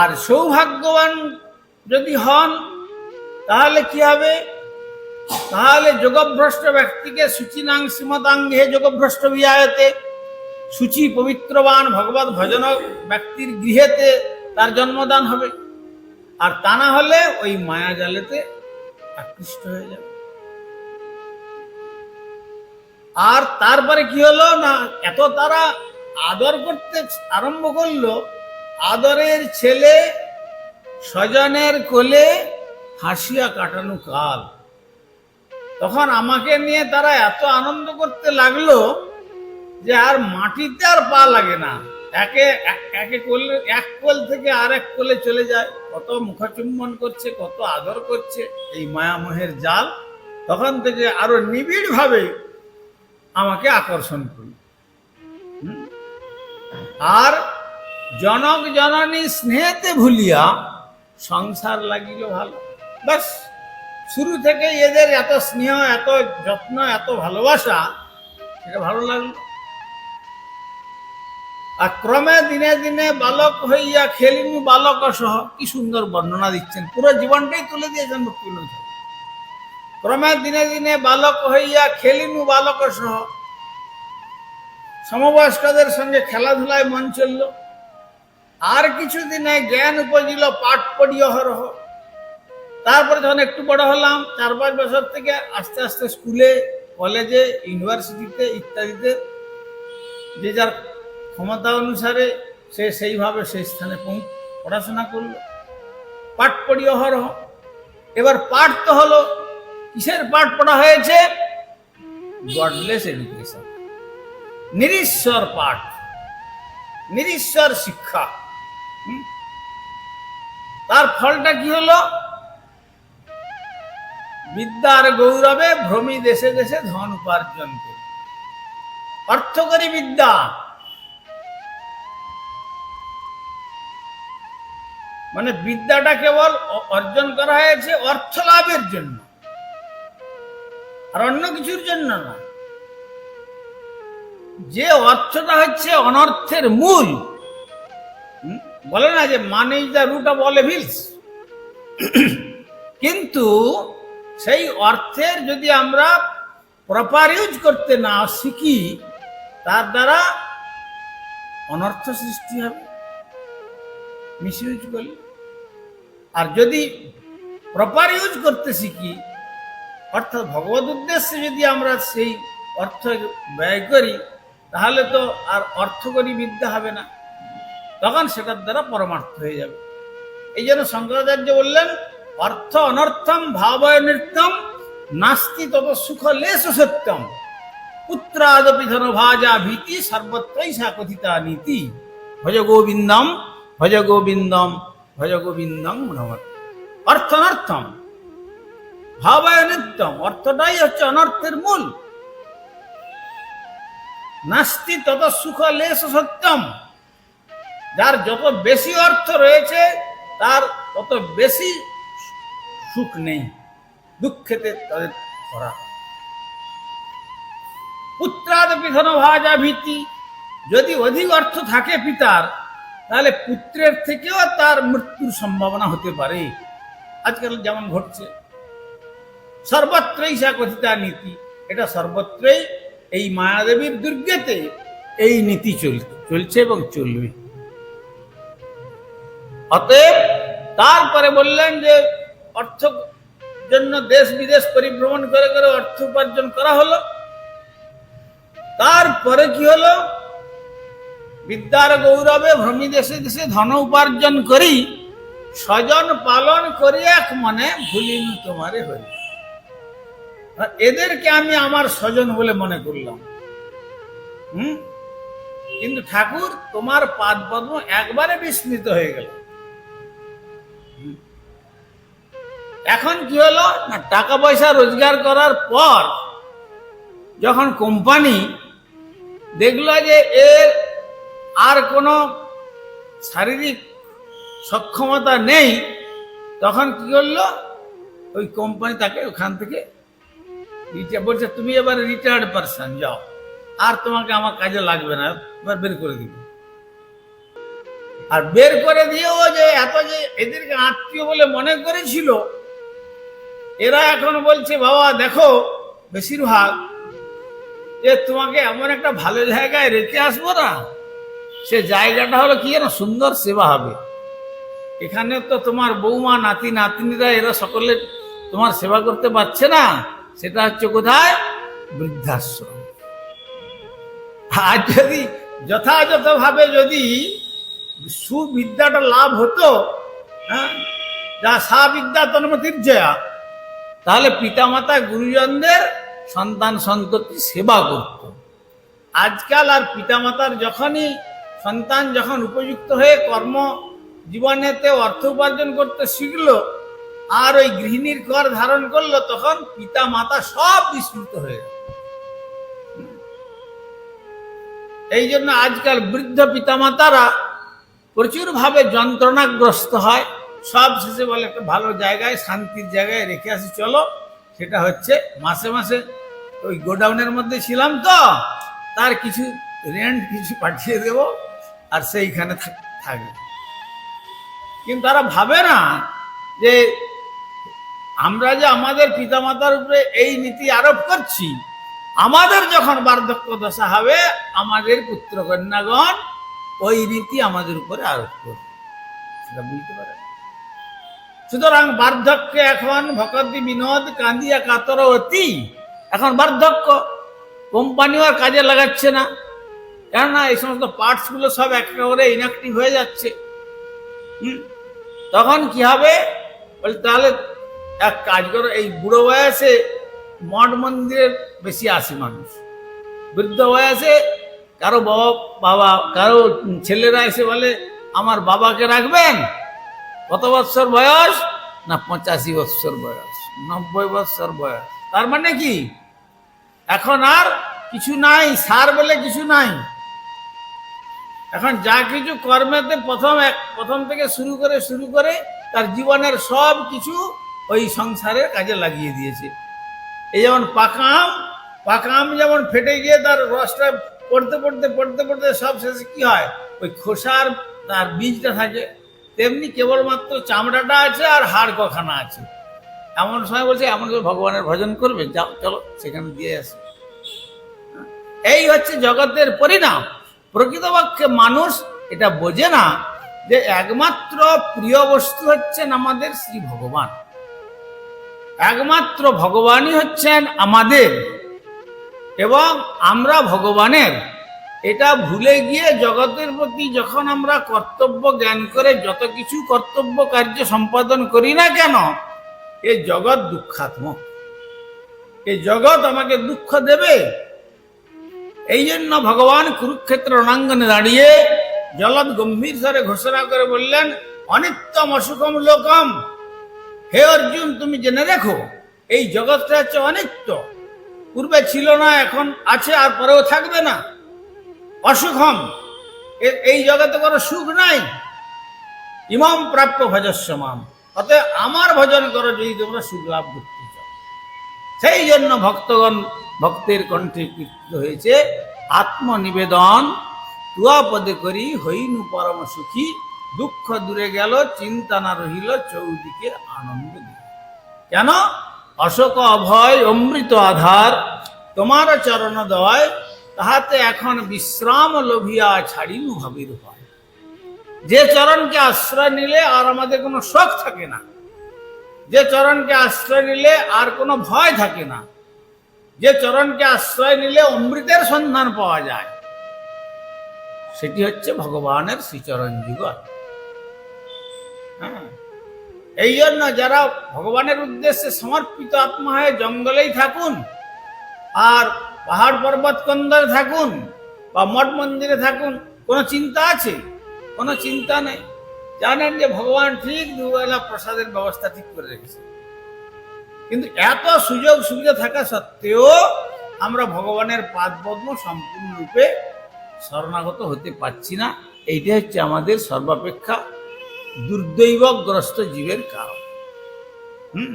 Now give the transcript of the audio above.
আর সৌভাগ্যবান যদি হন, তাহলে কি হবে? তাহলে যোগভ্রষ্ট ব্যক্তিকে সূচিনাং শ্রীমতাঙ্গে যোগভ্রষ্ট বিয়ায়তে সূচি পবিত্রবান ভগবত ভজন ব্যক্তির গৃহেতে তার জন্মদান হবে। আর তা না হলে ওই মায়া জালেতে আকৃষ্ট হয়ে যাবে। আর তারপরে কি হলো না, এত তারা আদর করতে আরম্ভ করল আদরের ছেলে স্বজনের কোলে হাসিয়া কাটানো কাল। তখন আমাকে নিয়ে তারা এত আনন্দ করতে লাগল যে আর মাটিতে আর পা লাগে না। একে এক- কোলে, এক কোল থেকে আর এক কোলে চলে যায়। কত মুখচুম্বন করছে, কত আদর করছে এই মায়ামোহের জাল। তখন থেকে আরও নিবিড় ভাবে আমাকে আকর্ষণ হুম? আর জনক জননী স্নেহেতে ভুলিয়া সংসার লাগিল ভালো। বাস শুরু থেকে এদের এত স্নেহ, এত যত্ন, এত ভালোবাসা, এটা ভালো লাগল। আর ক্রমে দিনে দিনে বালক হইয়া খেলিনি বালক সহ, কি সুন্দর বর্ণনা দিচ্ছেন। পুরো জীবনটাই তুলে দিয়েছেন মুক্তিবিনোদ ক্রমে দিনে দিনে বালক হইয়া খেলিনু বালক সহ, সমবয়স্কদের সঙ্গে খেলাধুলায় মন চলল। আর কিছুদিনে জ্ঞান উপজিল পাঠ পড়িও হরহ তারপরে যখন একটু বড় হলাম, চার পাঁচ বছর থেকে আস্তে আস্তে স্কুলে, কলেজে, ইউনিভার্সিটিতে ইত্যাদিতে যে যার ক্ষমতা অনুসারে সে সেইভাবে সেই স্থানে পড়াশোনা করল। পাঠ পড়ি অহরহ এবার পাঠ তো হলো, কিসের পাঠ পড়া হয়েছে? Godless education. নিরীশ্বর পাঠ। নিরীশ্বর শিক্ষা? তার ফলটা কি হলো? বিদ্যার গৌরবে ভ্রমি দেশে দেশে ধন উপার্জন করে অর্থকরী বিদ্যা। মানে বিদ্যাটা কেবল অর্জন করা হয়েছে অর্থ লাভের জন্য। আর অন্য কিছুর জন্য না। যে অর্থটা হচ্ছে অনর্থের মূল? বলে না যে money the root of all evils কিন্তু সেই অর্থের যদি আমরা প্রপার ইউজ করতে না শিখি, তার দ্বারা অনর্থ সৃষ্টি হবে মিস ইউজ করলে। আর যদি প্রপার ইউজ করতে শিখি, অর্থাৎ ভগবত উদ্দেশ্যে যদি আমরা সেই অর্থ ব্যয় করি, তাহলে তো আর অর্থকরী বিদ্যা হবে না। তখন সেটার দ্বারা পরমার্থ হয়ে যাবে। এই জন্য শঙ্করাচার্য বললেন, অর্থ অনর্থম, ভাবয় নাস্তি তত সুখ লেশ সত্যম। পুত্রাদপি ধন ভাজা ভীতি সর্বত্রই সা কথিতা নীতি। ভজ গোবিন্দম ভজ গোবিন্দম ভজ গোবিন্দম অর্থ অনর্থম, ভাবায় অর্থটাই হচ্ছে অনর্থের মূল। নাস্তি তত সুখ লেশ সত্যম। যার যত বেশি অর্থ রয়েছে, তার তত বেশি সুখ নেই। দুঃখেতে তাদের ধরা পুত্রাদপি ধন ভাজা ভীতি। যদি অধিক অর্থ থাকে পিতার, তাহলে পুত্রের থেকেও তার মৃত্যুর সম্ভাবনা হতে পারে। আজকাল যেমন ঘটছে, সর্বত্রই সা কথিতা নীতি। এটা সর্বত্রই এই মায়াদেবীর দুর্গেতে এই নীতি চল, চলছে এবং চলবে। অতএব তারপরে বললেন যে অর্থ জন্য দেশ বিদেশ পরিভ্রমণ করে করে অর্থ উপার্জন করা হলো। তারপরে কি হলো? বিদ্যার গৌরবে ভ্রমি দেশে দেশে ধন উপার্জন করি, স্বজন পালন করি এক মনে ভুলিনি তোমারে হই এদেরকে আমি আমার স্বজন বলে মনে করলাম। হুম? কিন্তু ঠাকুর, তোমার পাদ পদ্ম একবারে বিস্মৃত হয়ে গেল। এখন কি হলো? না টাকা পয়সা রোজগার করার পর যখন কোম্পানি দেখল যে এর আর কোনো শারীরিক সক্ষমতা নেই, তখন কি করল? ওই কোম্পানি তাকে ওখান থেকে বলছে, তুমি এবার রিটায়ার্ড পারসন যাও। আর তোমাকে আমার কাজে লাগবে না, এবার বের করে দিবে। আর বের করে দিয়েও যে এত যে এদেরকে আত্মীয় বলে মনে করেছিল এরা এখন বলছে, বাবা, দেখো, বেশিরভাগ যে তোমাকে এমন একটা ভালো জায়গায় রেখে আসব না, সে জায়গাটা হলো কি না সুন্দর সেবা হবে। এখানে তো তোমার বৌমা, নাতি, নাতনিরা এরা সকলে তোমার সেবা করতে পারছে না। সেটা হচ্ছে কোথায়? বৃদ্ধাশ্রম। আর যদি যথাযথভাবে যদি সুবিদ্যাটা লাভ হতো হ্যাঁ যা সা বিদ্যা তন্মতির জয়া তাহলে পিতামাতা গুরুজনদের সন্তান সন্ততি সেবা করত। আজকাল আর পিতামাতার যখনই সন্তান যখন উপযুক্ত হয়ে কর্ম জীবনেতে অর্থ উপার্জন করতে শিখল, আর ওই গৃহিণীর কর ধারণ করল, তখন পিতা মাতা সব বিস্মৃত হয়ে এই জন্য আজকাল বৃদ্ধ পিতামাতারা প্রচুরভাবে যন্ত্রণাগ্রস্ত হয়। সব শেষে বলে একটা ভালো জায়গায়, শান্তির জায়গায় রেখে আসি, চলো। সেটা হচ্ছে মাসে মাসে ওই গোডাউনের মধ্যে ছিলাম তো, তার কিছু রেন্ট কিছু পাঠিয়ে দেব আর সেইখানে থাকবে। কিন্তু তারা ভাবে না যে আমরা যে আমাদের পিতামাতার উপরে এই নীতি আরোপ করছি, আমাদের যখন বার্ধক্য দশা হবে, আমাদের পুত্র কন্যাগণ ওই রীতি আমাদের উপরে আরোপ করবে। সেটা বুঝতে পারে না। সুতরাং বার্ধক্যে এখন ভকতি বিনোদ, কান্দিয়া কাতর অতি। এখন বার্ধক্য, কোম্পানিও আর কাজে লাগাচ্ছে না। কেননা এই সমস্ত পার্টসগুলো সব একেবারে ইনঅ্যাক্টিভ হয়ে যাচ্ছে। তখন কি হবে? বলে, তাহলে এক কাজ করো, এই বুড়ো বয়সে মঠ মন্দিরের বেশি আসে মানুষ। বৃদ্ধ বয়সে কারও বাবা বাবা, কারও ছেলেরা এসে বলে, আমার বাবাকে রাখবেন? কত বৎসর বয়স? না, পঁচাশি বৎসর বয়স, নব্বই বৎসর বয়স। তার মানে কি? এখন আর কিছু নাই, সার বলে কিছু নাই। এখন যা কিছু কর্মেতে প্রথম এক, প্রথম থেকে শুরু করে শুরু করে তার জীবনের সব কিছু ওই সংসারের কাজে লাগিয়ে দিয়েছে। এই যেমন পাকা আম পাকা আম যেমন ফেটে গিয়ে তার রসটা পড়তে পড়তে পড়তে পড়তে সব শেষে কি হয়? ওই খোসার তার বীজটা থাকে। তেমনি কেবলমাত্র চামড়াটা আছে আর হাড় কখানা আছে। এমন সময় বলছে, এমন করে ভগবানের ভজন করবে, যাও, চলো সেখানে দিয়ে আসে। এই হচ্ছে জগতের পরিণাম। প্রকৃতপক্ষে মানুষ এটা বোঝে না যে একমাত্র প্রিয় বস্তু হচ্ছেন আমাদের শ্রী ভগবান। একমাত্র ভগবানই হচ্ছেন আমাদের এবং আমরা ভগবানের। এটা ভুলে গিয়ে জগতের প্রতি যখন আমরা কর্তব্য জ্ঞান করে যত কিছু কর্তব্য কার্য সম্পাদন করি না কেন, এ জগৎ দুঃখাত্মক। এই জগৎ আমাকে দুঃখ দেবে। এই জন্য ভগবান কুরুক্ষেত্র রণাঙ্গনে দাঁড়িয়ে জলদ গম্ভীর স্বরে ঘোষণা করে বললেন, অনিত্যম অসুখম লোকম। হে অর্জুন, তুমি জেনে রেখো, এই জগৎটা হচ্ছে অনিত্য। পূর্বে ছিল না, এখন আছে, আর পরেও থাকবে না। অসুখম এই জগতে কোনো সুখ নাই। ইমাম প্রাপ্য ভজস্ব মাম। অতএব আমার ভজন করো যদি তোমরা সুখ লাভ করতে চাও। সেই জন্য ভক্তগণ ভক্তের কণ্ঠে কীর্তিত হয়েছে, আত্মনিবেদন তুয়া পদে করি হইনু পরম সুখী, দুঃখ দূরে গেল চিন্তা না রহিল, চৌদিকে আনন্দ দিল। কেন? অশোক অভয় অমৃত আধার, তোমার চরণ দয় তাহাতে এখন বিশ্রাম লোভিয়া ছাড়িনু ভাবির হয় যে চরণকে আশ্রয় নিলে আর আমাদের কোনো শখ থাকে না। যে চরণকে আশ্রয় নিলে আর কোনো ভয় থাকে না। যে চরণকে আশ্রয় নিলে অমৃতের সন্ধান পাওয়া যায়। সেটি হচ্ছে ভগবানের শ্রীচরণ যুগল। হ্যাঁ। এই জন্য যারা ভগবানের উদ্দেশ্যে সমর্পিত আত্মা হয়ে জঙ্গলেই থাকুন, আর পাহাড় পর্বত কন্দরে থাকুন বা মঠ মন্দিরে থাকুন, কোনো চিন্তা আছে? কোনো চিন্তা নেই। জানেন যে ভগবান ঠিক দুবেলা প্রসাদের ব্যবস্থা ঠিক করে রেখেছে। কিন্তু এত সুযোগ সুবিধা থাকা সত্ত্বেও আমরা ভগবানের পাদপদ্ম সম্পূর্ণরূপে শরণাগত হতে পারছি না। এইটা হচ্ছে আমাদের সর্বাপেক্ষা দুর্দৈবগ্রস্ত জীবের কারণ। হুম?